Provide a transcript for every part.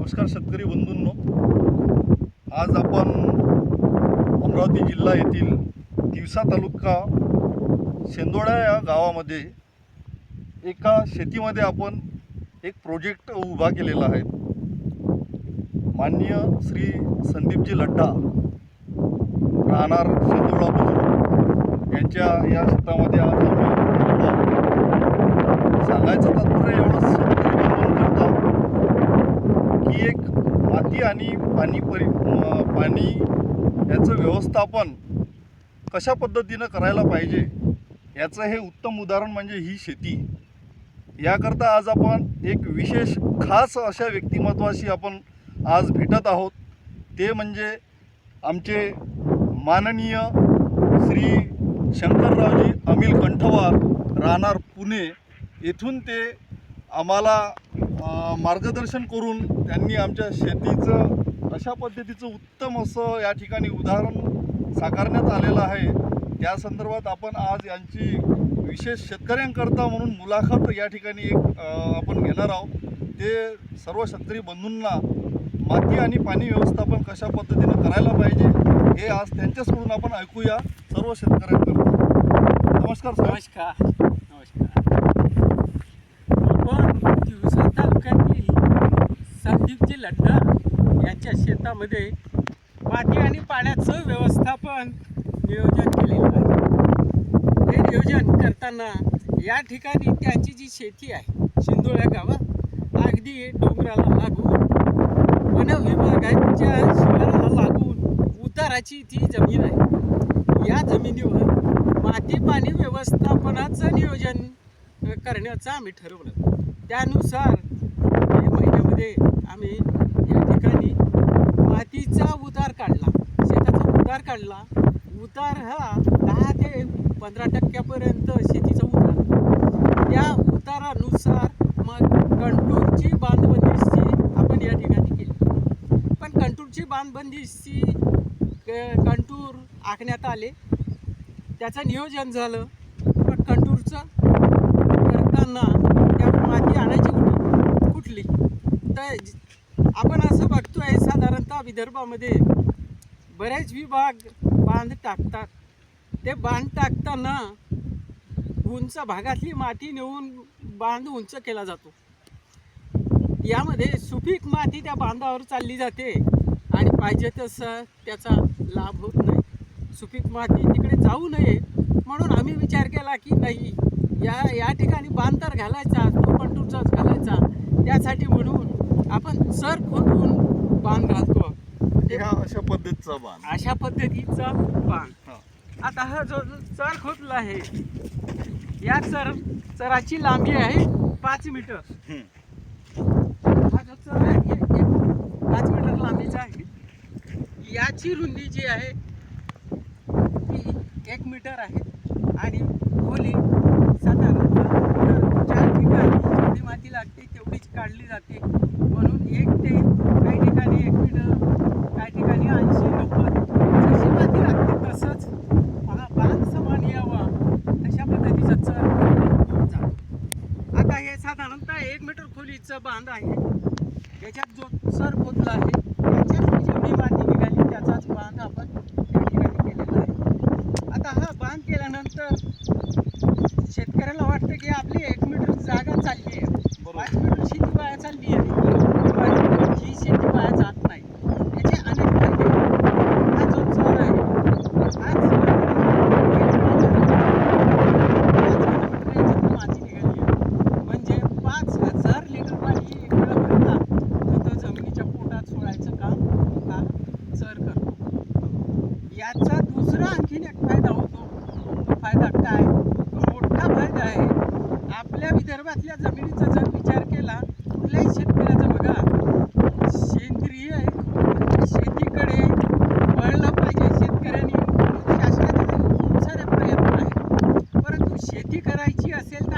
नमस्कार शेतकरी बंधूंनो. आज आपण अमरावती जिल्हा येथील तिवसा तालुका शेंदोडा या गावामध्ये एका शेतीमध्ये आपण एक प्रोजेक्ट उभा केलेला आहे. माननीय श्री संदीपजी लड्डा राहणार शेंदोळा बुजुर्ग यांच्या या शेतामध्ये आज आम्ही सांगायचं तात्पर्य एवढंच शेतकरी बंधूंकरता की एक माती आणि पाणी परि पाणी याचं व्यवस्थापन कशा पद्धतीनं करायला पाहिजे याचं हे उत्तम उदाहरण म्हणजे ही शेती. याकरता आज आपण एक विशेष खास अशा व्यक्तिमत्वाशी आपण आज भेटत आहोत. ते म्हणजे आमचे माननीय श्री शंकररावजी अमिल कंठवार राहणार पुणे. येथून ते आम्हाला मार्गदर्शन करून त्यांनी आमच्या शेतीचं अशा पद्धतीचं उत्तम असं या ठिकाणी उदाहरण साकारण्यात आलेलं आहे. त्या संदर्भात आपण आज यांची विशेष शेतकऱ्यांकरता म्हणून मुलाखत या ठिकाणी एक आपण घेणार आहोत. ते सर्व शेतकरी बंधूंना माती आणि पाणी व्यवस्थापन कशा पद्धतीनं करायला पाहिजे हे आज त्यांच्याचकडून आपण ऐकूया सर्व शेतकऱ्यांकरता. नमस्कार नमस्कार नमस्कार. आपण दिवसा तालुक्यातील संदीपजी लड्डा यांच्या शेतामध्ये माती आणि पाण्याचं व्यवस्थापन नियोजन केलेलं आहे. हे नियोजन करताना या ठिकाणी त्यांची जी शेती आहे शिंदोळ्या गावात अगदी डोंगराला लागून वन विभागाच्या शिवाराला लागून उताराची ती जमीन आहे. या जमिनीवर माती पाणी व्यवस्थापनाचं नियोजन करण्याचं आम्ही ठरवलं. त्यानुसार मे महिन्यामध्ये आम्ही या ठिकाणी मातीचा उतार काढला. शेताचा उतार काढला. उतार हा दहा ते पंधरा टक्क्यापर्यंत शेतीचा उतार त्या उतारानुसार मग कंटूरची बांधबंदीशी आपण या ठिकाणी केली. पण कंटूरची बांधबंदीशी क- कंटूर आखण्यात आले. त्याचं नियोजन झालं. पण कंटूरचं करताना त्या माती आणायची कुठली कुठली? तर आपण असं बघतो आहे साधारणतः विदर्भामध्ये बरेच विभाग बांध टाकतात. ते बांध टाकताना उंच भागातली माती नेऊन बांध उंच केला जातो. यामध्ये सुपीक माती त्या बांधावर चालली जाते आणि पाहिजे तसं त्याचा लाभ होत नाही. सुपीक माती तिकडे जाऊ नये म्हणून आम्ही विचार केला की नाही या या ठिकाणी बांध तर घालायचा तो पंटूरचाच घालायचा त्यासाठी म्हणून आपण सर खोदून बांध घालतो. ह्या अशा पद्धतीचा बाण. अशा पद्धतीचा बांध. आता हा जो चर खोदला आहे या चर चराची लांबी आहे पाच मीटर. हं. जो चर आहे पाच मीटर लांबीचा आहे. याची रुंदी जी आहे एक मीटर आहे आणि खोली साधारणतः चार ज्या ठिकाणी जेवढी माती लागते तेवढीच काढली जाते. म्हणून एक ते काही ठिकाणी एक मीटर काही ठिकाणी ऐंशी नव्वद जशी माती लागते तसंच बांध समान यावा. तशा पद्धतीचा चर जातो. आता हे साधारणतः एक मीटर खोलीचं बांध आहे याच्यात जो चर खोदला आहे त्याच्यात जेवढी माती निघाली त्याचाच बांध आपण या ठिकाणी केलेला आहे आता हा बांध केल्यानंतर शेतकऱ्याला वाटतं की आपली एक मीटर जागा चालली आहे पाच मीटर शेती वाया चालली आहे पण ही शेती वाया जात नाही याचे अनेक फायदे आहेत. हा जो चर आहे हा चर पाच किलोमीटर याच्यातून माती निघाली आहे म्हणजे पाच हजार लिटर पाणी एक वेळा भरला तर तो जमिनीच्या पोटात सोडायचं काम हा चर करतो याचा दुसरा आणखीन एक फायदा होतो तो फायदा काय तो मोठा फायदा आहे आपल्या विदर्भातल्या जमिनीचा जर विचार केला कुठल्याही शेतकऱ्याचा बघा सेंद्रिय शेतीकडे वळलं पाहिजे शेतकऱ्यांनी शासनाचे खूप सारे प्रयत्न आहेत परंतु शेती करायची असेल तर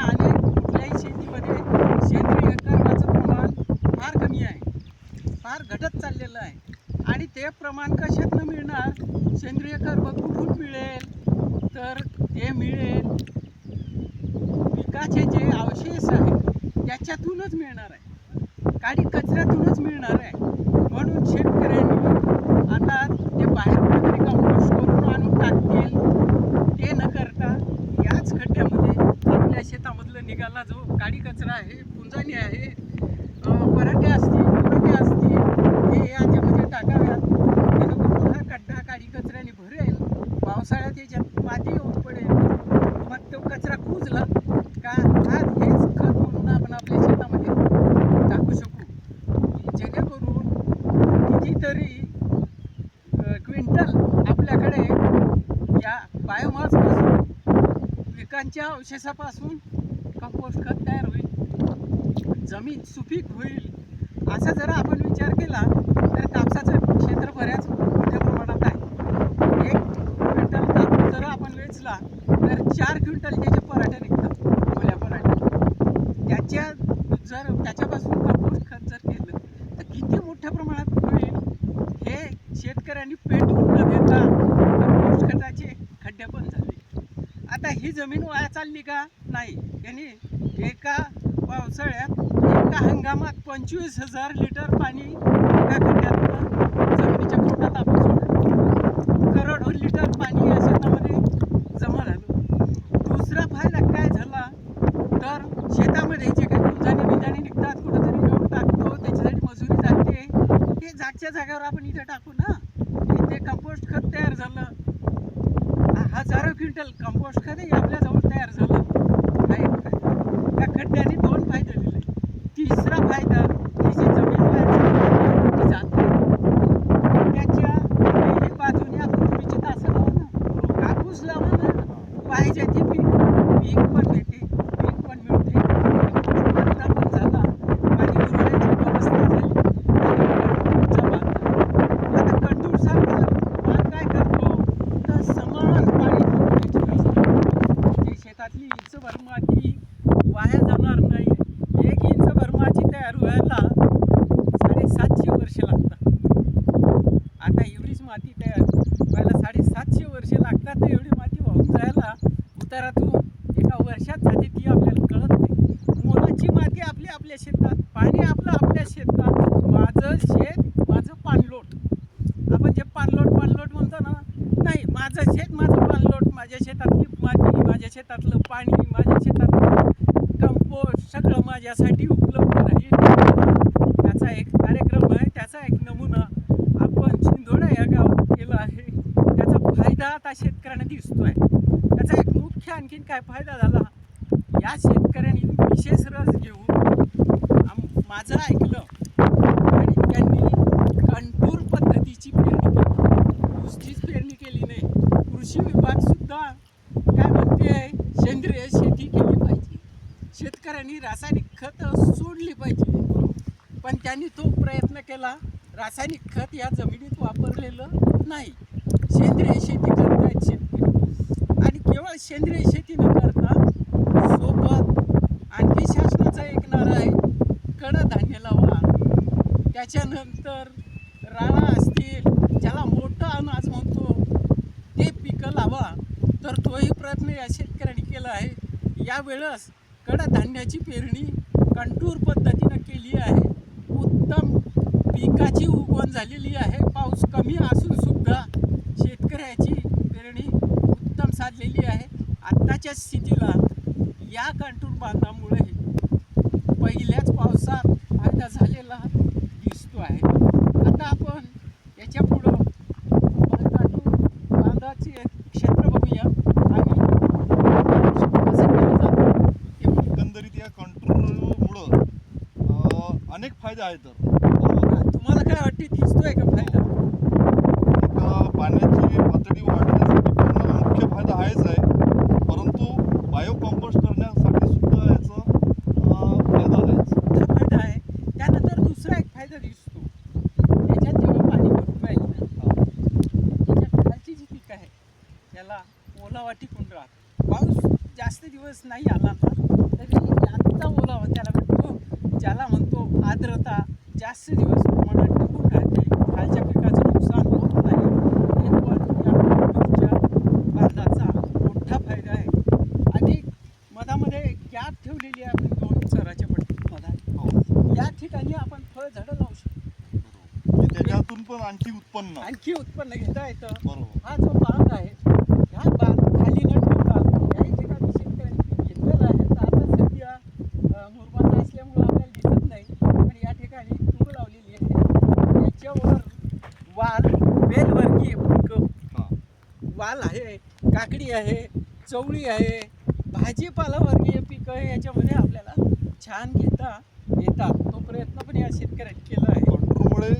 अवशेषापासून कंपोस्ट खत तयार होईल. जमीन सुपीक होईल. चालली का? नाही. यांनी एका पावसाळ्यात एका हंगामात पंचवीस हजार लिटर पाणी एका खड्ड्यात जमिनीच्या पोटात आपण सोडलं करोडो लिटर पाणी या शेतामध्ये जमा झालं. दुसरा फायदा काय झाला? तर शेतामध्ये जे काही दुजाने बिजाने निघतात कुठंतरी योग टाकतो त्याच्यासाठी मजुरी जाते ते जागच्या जागेवर आपण इथे टाकू ना? इथे कंपोस्ट खत तयार झालं. हजारो क्विंटल. कंपोस्ट खत आपल्या शेतातलं पाणी माझ्या शेतात आहे. सेंद्रिय शेती केली पाहिजे. शेतकऱ्यांनी रासायनिक खतं सोडली पाहिजे. पण त्यांनी तो प्रयत्न केला रासायनिक खत या जमिनीत वापरलेलं नाही. सेंद्रिय शेती करत आहेत शेतकरी. आणि केवळ सेंद्रिय शेती न करता सोबत आणखी शासनाचा एक नारा आहे. कडधान्य लावा. त्याच्यानंतर राळा असतील ज्याला प्रयत्न या शेतकऱ्यांनी केला आहे यावेळेस कडधान्याची पेरणी कंटूर पद्धतीनं केली आहे. उत्तम पिकाची उगवण झालेली आहे. पाऊस कमी असूनसुद्धा शेतकऱ्याची पेरणी उत्तम साधलेली आहे. आत्ताच्या स्थितीला या कंटूर बांधामुळे केलेली आहे आपण दोन चराच्या पट्टीमध्ये हो. या ठिकाणी आपण फळ झाडं लावू शकतो. म्हणजे त्याच्यातून पण आणखी उत्पन्न. आणखी उत्पन्न घेता येतं. बरोबर. हा जो बाग आहे ह्या बाग खाली न ठेवता या ठिकाणी शेतकऱ्यांनी घेतलेला आहे तर आता सध्या मुरबाचा असल्यामुळं आपल्याला दिसत नाही पण या ठिकाणी तूर लावलेली आहे. याच्यावर वाल वेलवर्गीय वाल आहे काकडी आहे चवळी आहे छान घेता येतात. तो प्रयत्न पण या शेतकऱ्यांनी केला आहे. कंट्रोलमुळे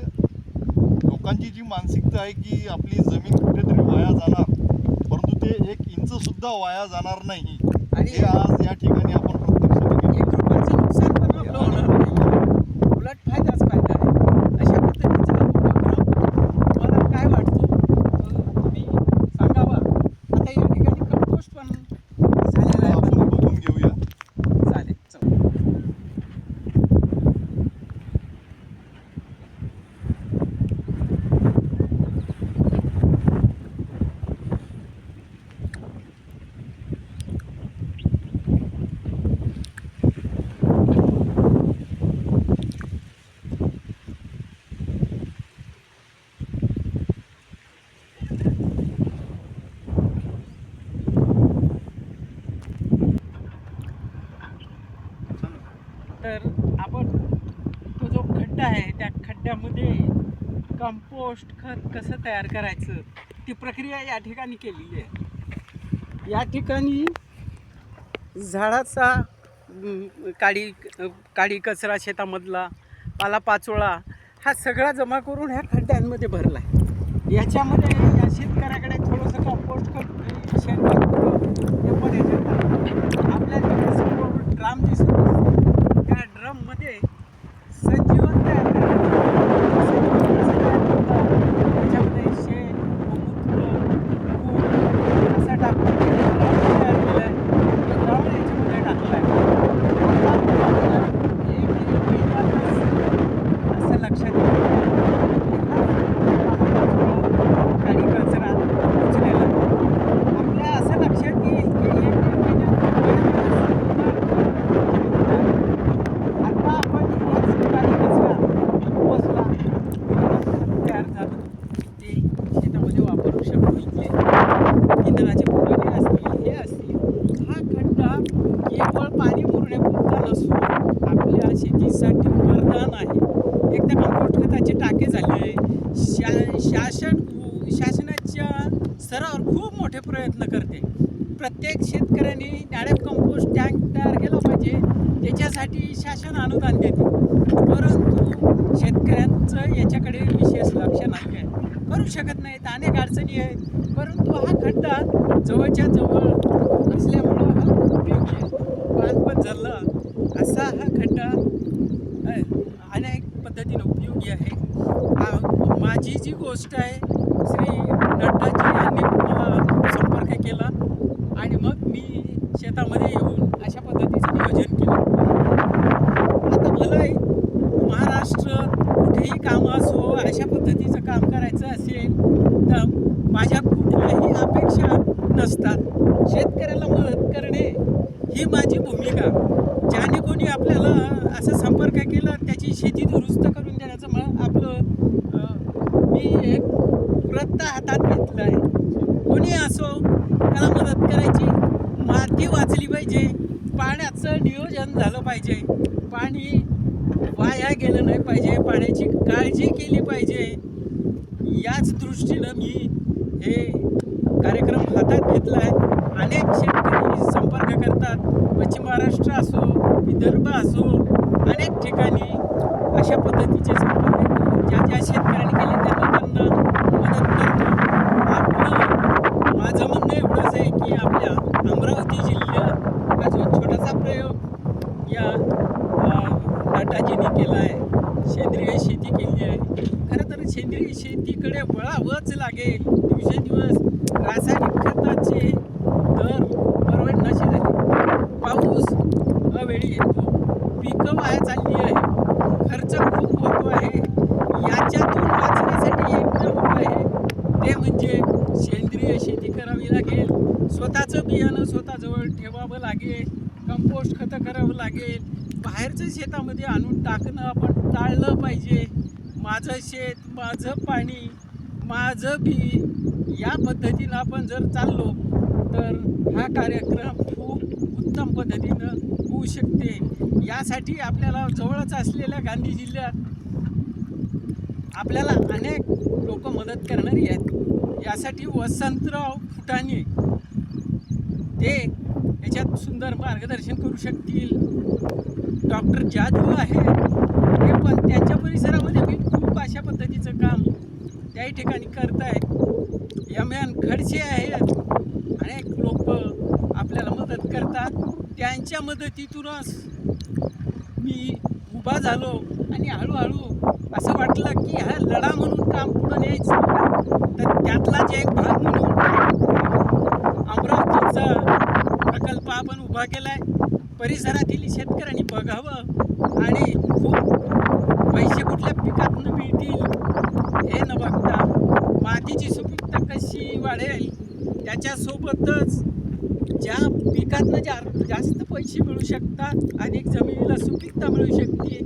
लोकांची जी मानसिकता आहे की आपली जमीन कुठेतरी वाया जाणार परंतु ते एक इंच सुद्धा वाया जाणार नाही. आणि आज या ठिकाणी आपण प्रत्यक्ष एक रुपयाचं नुकसान पण आपलं होणार नाही उलट फायदाच फायदा आहे अशा पद्धतीचा हा उपक्रम मला काय वाटतो तो तुम्ही सांगावा आता या ठिकाणी कंपोस्ट पण झालेलं आहे आपण बघून घेऊया चालेल चल तर आपण तो जो खड्डा आहे त्या खड्ड्यामध्ये कंपोस्ट खत कसं तयार करायचं ती प्रक्रिया या ठिकाणी केलेली आहे. या ठिकाणी झाडाचा काडी काडी कचरा शेतामधला पालापाचोळा हा सगळा जमा करून ह्या खड्ड्यांमध्ये भरला आहे याच्यामध्ये या शेतकऱ्याकडे थोडंसं कंपोस्ट खत शेणखत हे पण याच्यात टाकलं. आपल्याला समोर ड्राम दिसत असतो. त्या ड्रममध्ये संजीवन तयार करायचं संजीवन कसं तयार करतात? त्याच्यामध्ये शेण गोमूत्र कूट असं टाकून ते द्रावण तयार केलं आहे ते द्रावण याच्यामध्ये टाकलं आहे आता एक दीड महिन्यातच असं लक्षात येतं आणि कचरा उचलेला आपल्या असं लक्षात येईल की एक दीड महिन्यात आता आपण हेच काही कचरा उपसला तयार झालं ते शेतामध्ये वापरू शकतो इथले इंधनाचे पुरवले असतील हे असतील हा खड्डा केवळ पाणी मुरण्यापुरता नसून आपल्या शेतीसाठी वरदान आहे एकदा कंपोस्ट खताचे शा शासन शासनाच्या स्तरावर खूप मोठे प्रयत्न करते. प्रत्येक शेतकऱ्याने डायरेक्ट कंपोस्ट टँक तयार केला पाहिजे. त्याच्यासाठी शासन अनुदान देते. परंतु शेतकऱ्यांचं याच्याकडे विशेष लक्ष नाही आहे. करू शकत नाहीत. अनेक अडचणी आहेत. परंतु हा खड्डा जवळच्या जवळ असल्यामुळं हा उपयोगी आहे. पण झाला असा हा खड्डा अनेक पद्धतीनं उपयोगी आहे. जी जी गोष्ट आहे श्री नड्डाजी यांनी मला संपर्क केला आणि मग मी शेतामध्ये येऊन अशा पद्धतीचं नियोजन केलं. आता भलं आहे महाराष्ट्र कुठेही काम असो अशा पद्धतीचं काम करायचं असेल तर माझ्या कुठल्याही अपेक्षा नसतात शेतकऱ्याला मदत करणे ही माझी भूमिका ज्याने कोणी आपल्याला असं संपर्क केला त्याची शेती दुरुस्त करून देण्याचं मला आपलं अं, मी एक व्रत हातात घेतलं आहे कोणी असो त्याला मदत करायची माती वाचली पाहिजे पाण्याचं नियोजन झालं पाहिजे. पाणी वाया गेलं नाही पाहिजे पाण्याची काळजी केली पाहिजे. याच दृष्टीनं मी हे कार्यक्रम हातात घेतला आहे अनेक शेतकरी संपर्क करतात पश्चिम महाराष्ट्र असो विदर्भ असो अनेक ठिकाणी अशा पद्धतीचे संपर्क ज्या ज्या शेतकऱ्यांनी केले त्यांना त्यांना मदत करतो आपलं माझं म्हणणं एवढंच आहे की आपल्या अमरावती जिल्ह्यात हा जो छोटासा प्रयोग या अ, नटाजीने केला आहे सेंद्रिय शेती केली आहे शेतीकडे वळावंच लागेल. दिवसेंदिवस रासायनिक खताचे दर परवडण्याचे झाले पाऊस अवेळी येतो पिकं वाया चालली आहे खर्च खूप होतो आहे याच्यातून वाचण्यासाठी एकमेव उपाय आहे ते म्हणजे सेंद्रिय शेती करावी लागेल स्वतःचं बियाणं स्वतःजवळ ठेवावं लागेल कंपोस्ट खतं करावं लागेल बाहेरचं शेतामध्ये आणून टाकणं आपण टाळलं पाहिजे माझं शेत माझं पाणी माझं बी या पद्धतीनं आपण जर चाललो तर हा कार्यक्रम खूप उत्तम पद्धतीनं होऊ शकते. यासाठी आपल्याला जवळच असलेल्या गांधी जिल्ह्यात आपल्याला अनेक लोक मदत करणारी आहेत. यासाठी वसंतराव फुटाणे ते याच्यात सुंदर मार्गदर्शन करू शकतील. डॉक्टर जादू आहे हे पण त्यांच्या परिसरामध्ये बी खूप अशा पद्धतीचं काम त्याही ठिकाणी करत आहेत एम एन खडसे आहेत. अनेक लोक आपल्याला मदत करतात. त्यांच्या मदतीतूनच मी उभा झालो आणि हळूहळू असं वाटलं की हा लढा म्हणून काम पुढं न्यायचं. तर त्यातलाच एक भाग म्हणून अमरावतीचा प्रकल्प आपण उभा केला आहे परिसरातील शेतकऱ्यांनी बघावं आणि खूप पिकातनं मिळतील. हे न बघता मातीची सुपीकता कशी वाढेल त्याच्यासोबतच ज्या पिकातनं जा जास्त पैसे मिळू शकतात अधिक जमिनीला सुपीकता मिळू शकते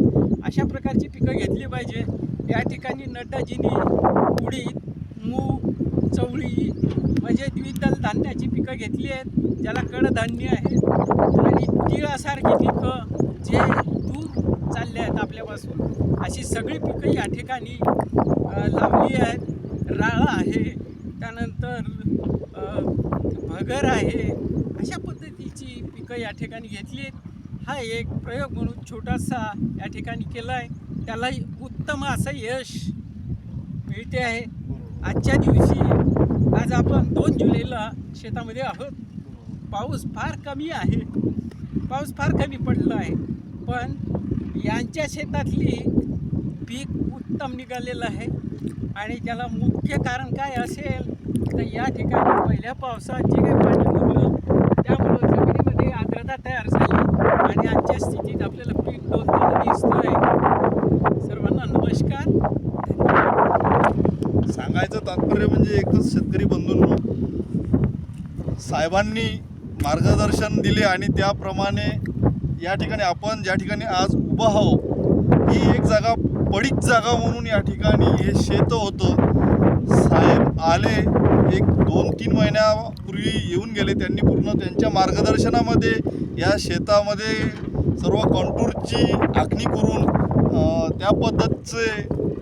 अशा प्रकारची पिकं घेतली पाहिजे. या ठिकाणी नटजिनी उडीद मूग चवळी म्हणजे द्विदल धान्याची पिकं घेतली आहेत. ज्याला कडधान्य आहे. आणि तिळासारखी पिकं जे चालले आहेत आपल्यापासून. अशी सगळी पिकं या ठिकाणी लावली आहेत. राळा आहे त्यानंतर भगर आहे. अशा पद्धतीची पिकं या ठिकाणी घेतली आहेत. हा एक प्रयोग म्हणून छोटासा या ठिकाणी केला आहे त्यालाही उत्तम असं यश मिळते आहे. आजच्या दिवशी आज आपण दोन जुलैला शेतामध्ये आहोत. पाऊस फार कमी आहे. पाऊस फार कमी पडला आहे. पण यांच्या शेतातली पीक उत्तम निघालेलं आहे. आणि त्याला मुख्य कारण काय असेल तर या ठिकाणी पहिल्या पावसात जे काही पाणी मुरलं त्यामुळं जमिनीमध्ये आर्द्रता तयार झाली आणि आजच्या स्थितीत आपल्याला पीक डोलताना आहे. सर्वांना नमस्कार. सांगायचं तात्पर्य म्हणजे एकच शेतकरी बंधूंनो साहेबांनी मार्गदर्शन दिले आणि त्याप्रमाणे या ठिकाणी आपण ज्या ठिकाणी आज उभं आहो ही एक जागा पडीक जागा म्हणून या ठिकाणी हे शेत होतं. साहेब आले एक दोन तीन महिन्यापूर्वी येऊन गेले. त्यांनी पूर्ण त्यांच्या मार्गदर्शनामध्ये या शेतामध्ये सर्व कॉन्टूरची आखणी करून त्या पद्धतीचे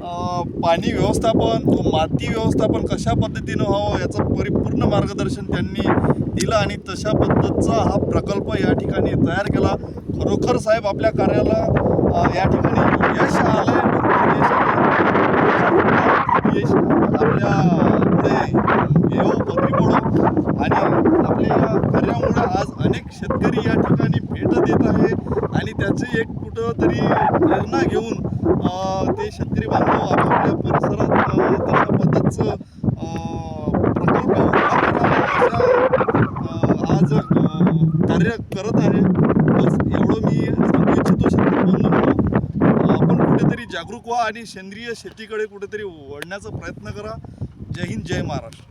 पाणी व्यवस्थापन व माती व्यवस्थापन कशा पद्धतीनं व्हावं याचं परिपूर्ण मार्गदर्शन त्यांनी दिलं आणि तशा पद्धतीचा हा प्रकल्प या ठिकाणी तयार केला. खरोखर साहेब आपल्या कार्याला या ठिकाणी यश आलंय. यश आपल्या पुढे येऊ भद्री पडो आणि आपल्या या कार्यामुळे आज अनेक शेतकरी या ठिकाणी भेट देत आहे आणि त्याची एक कुठंतरी प्रेरणा घेऊन ते शेतकरी बांधव आपापल्या परिसरात अ, तशा पद्धतीचं अ, प्रकल्प उभा करावा अशा अ, आज अ, कार्य करत आहे बस एवढं मी सांगू इच्छितो शेतकरी बंधूंनो आपण आणि सेंद्रिय शेतीकडे कुठेतरी वळण्याचा प्रयत्न करा. जय हिंद जय महाराष्ट्र.